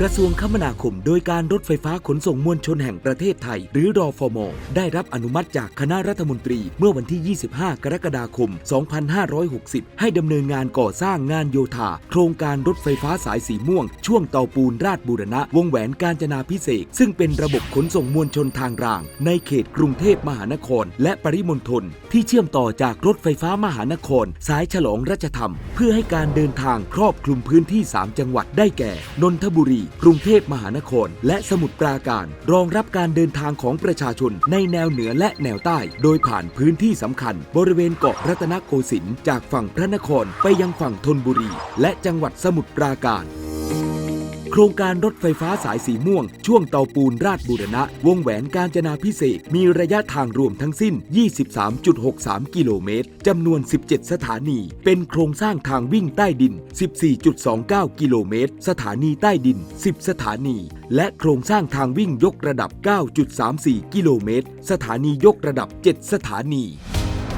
กระทรวงคมนาคม โดยการรถไฟฟ้าขนส่งมวลชนแห่งประเทศไทย หรือรอฟอมอได้รับอนุมัติจากคณะรัฐมนตรีเมื่อวันที่ 25 กรกฎาคม 2560 ให้ดำเนินงานก่อสร้างงานโยธา โครงการรถไฟฟ้าสายสีม่วง ช่วงเตาปูนราชบูรณะ วงแหวนกาญจนาพิเศษ ซึ่งเป็นระบบขนส่งมวลชนทางราง ในเขตกรุงเทพมหานคร และปริมณฑลที่เชื่อมต่อจากรถไฟฟ้ามหานคร สายฉลองรัชธรรม เพื่อให้การเดินทางครอบคลุมพื้นที่ 3 จังหวัดได้แก่ นนทบุรีกรุงเทพมหานคร และสมุทรปราการ รองรับการเดินทางของประชาชนในแนวเหนือและแนวใต้ โดยผ่านพื้นที่สำคัญ บริเวณเกาะรัตนโกสินทร์จากฝั่งพระนครไปยังฝั่งธนบุรี และจังหวัดสมุทรปราการ โครงการรถไฟฟ้าสายสีม่วง ช่วงเตาปูนราชบูรณะ วงแหวนกาญจนาพิเศษ มีระยะทางรวมทั้งสิ้น 23.63 กิโลเมตร จำนวน 17 สถานี เป็นโครงสร้างทางวิ่งใต้ดิน 14.29 กิโลเมตร สถานีใต้ดิน 10 สถานี และโครงสร้างทางวิ่งยกระดับ 9.34 กิโลเมตร สถานียกระดับ 7 สถานี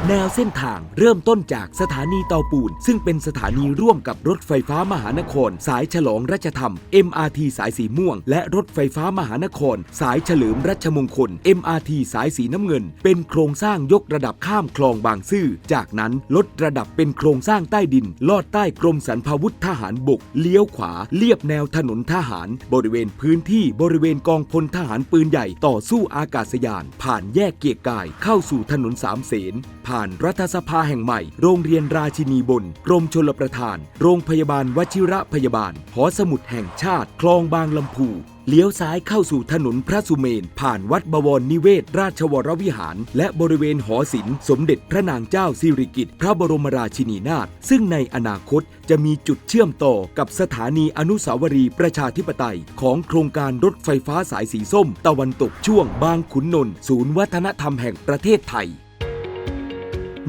แนวเส้นทางเริ่มต้นจากสถานีเตาปูน ซึ่งเป็นสถานีร่วมกับรถไฟฟ้ามหานคร สายฉลองรัชธรรม MRT สายสีม่วง และรถไฟฟ้ามหานคร สายเฉลิมรัชมงคล MRT สายสีน้ำเงิน เป็นโครงสร้างยกระดับข้ามคลองบางซื่อ จากนั้นลดระดับเป็นโครงสร้างใต้ดิน ลอดใต้กรมสรรพาวุธทหารบกเลี้ยวขวาเลียบแนวถนนทหาร บริเวณพื้นที่บริเวณกองพลทหารปืนใหญ่ต่อสู้อากาศยาน ผ่านแยกเกียรกายเข้าสู่ถนนสามเสนผ่านรัฐสภาแห่งใหม่ โรงเรียนราชินีบนกรมชลประทาน โรงพยาบาลวชิระพยาบาล หอสมุดแห่งชาติ คลองบางลำพูเลี้ยวซ้ายเข้าสู่ถนนพระสุเมน ผ่านวัดบวรนิเวศ ราชวรวิหาร และบริเวณหอศิลป์ สมเด็จพระนางเจ้าสิริกิติ์พระบรมราชินีนาถซึ่งในอนาคตจะมีจุดเชื่อมต่อกับสถานีอนุสาวรีย์ประชาธิปไตย ของโครงการรถไฟฟ้าสายสีส้ม ตะวันตกช่วงบางขุนนนท์ศูนย์วัฒนธรรมแห่งประเทศไทย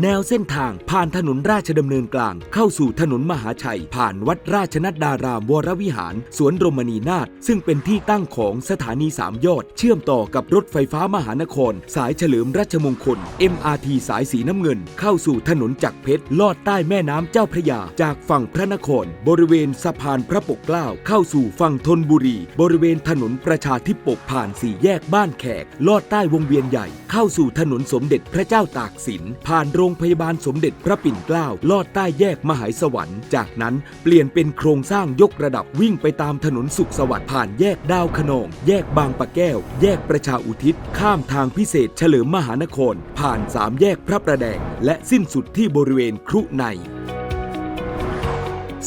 แนวเส้นทางผ่านถนนราชดำเนินกลาง เข้าสู่ถนนมหาชัย ผ่านวัดราชนัดดารามวรวิหาร สวนรมณีนาถซึ่งเป็นที่ตั้งของสถานีสามยอด เชื่อมต่อกับรถไฟฟ้ามหานคร สายเฉลิมรัชมงคล MRT สายสีน้ำเงิน เข้าสู่ถนนจักรเพชรลอดใต้แม่น้ำเจ้าพระยา จากฝั่งพระนคร บริเวณสะพานพระปกเกล้าเข้าสู่ฝั่งธนบุรี บริเวณถนนประชาธิปกผ่านสี่แยกบ้านแขก ลอดใต้วงเวียนใหญ่ เข้าสู่ถนนสมเด็จพระเจ้าตากสินผ่านโรงพยาบาลสมเด็จพระปิ่นเกล้าลอดใต้แยกมหายสวรรค์ จากนั้นเปลี่ยนเป็นโครงสร้างยกระดับวิ่งไปตามถนนสุขสวัสดิ์ผ่านแยกดาวขนอง แยกบางปะแก้ว แยกประชาอุทิศ ข้ามทางพิเศษเฉลิมมหานคร ผ่านสามแยกพระประแดง และสิ้นสุดที่บริเวณครุใน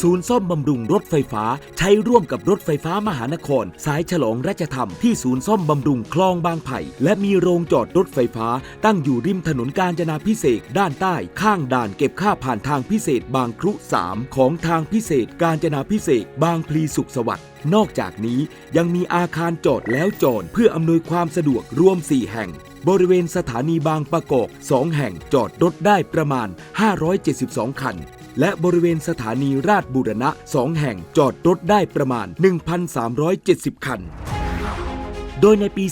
ศูนย์ซ่อมบำรุงรถไฟฟ้า ใช้ร่วมกับรถไฟฟ้ามหานคร สายฉลองรัชธรรมที่ศูนย์ซ่อมบำรุงคลองบางไผ่ และมีโรงจอดรถไฟฟ้า ตั้งอยู่ริมถนนกาญจนาพิเศษด้านใต้ ข้างด่านเก็บค่าผ่านทางพิเศษบางครุ 3 ของทางพิเศษกาญจนาพิเศษบางพลีสุขสวัสดิ์นอกจากนี้ยังมีอาคารจอดแล้วจอดเพื่ออำนวยความสะดวกรวม 4 แห่ง บริเวณสถานีบางประกอบ2แห่งจอดรถได้ประมาณ 572 คัน และบริเวณสถานีราชบูรณะ 2 แห่งจอดรถได้ประมาณ 1,370 คัน โดยในปี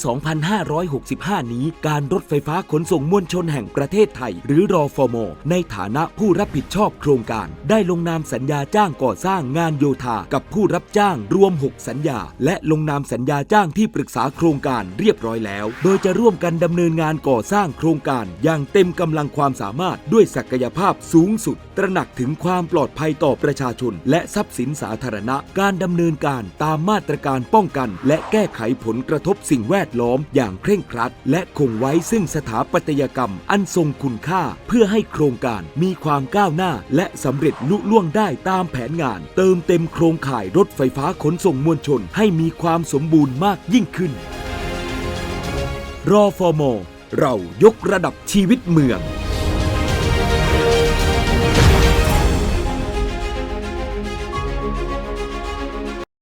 2565 นี้ การรถไฟฟ้าขนส่งมวลชนแห่งประเทศไทย หรือรอฟอมในฐานะผู้รับผิดชอบโครงการ ได้ลงนามสัญญาจ้างก่อสร้างงานโยธา กับผู้รับจ้างรวม 6 สัญญา และลงนามสัญญาจ้างที่ปรึกษาโครงการเรียบร้อยแล้ว โดยจะร่วมกันดำเนินงานก่อสร้างโครงการ อย่างเต็มกำลังความสามารถด้วยศักยภาพสูงสุด ตระหนักถึงความปลอดภัยต่อประชาชน และทรัพย์สินสาธารณะ การดำเนินการตามมาตรการป้องกัน และแก้ไขผลกระทบบสิ่งแวดล้อมอย่างเคร่งครัด และคงไว้ซึ่งสถาปัตยกรรมอันทรงคุณค่าเพื่อให้โครงการมีความก้าวหน้า และสำเร็จลุล่วงได้ตามแผนงาน เติมเต็มโครงข่ายรถไฟฟ้าขนส่งมวลชน ให้มีความสมบูรณ์มากยิ่งขึ้น รอฟอร์มเรายกระดับชีวิตเมือง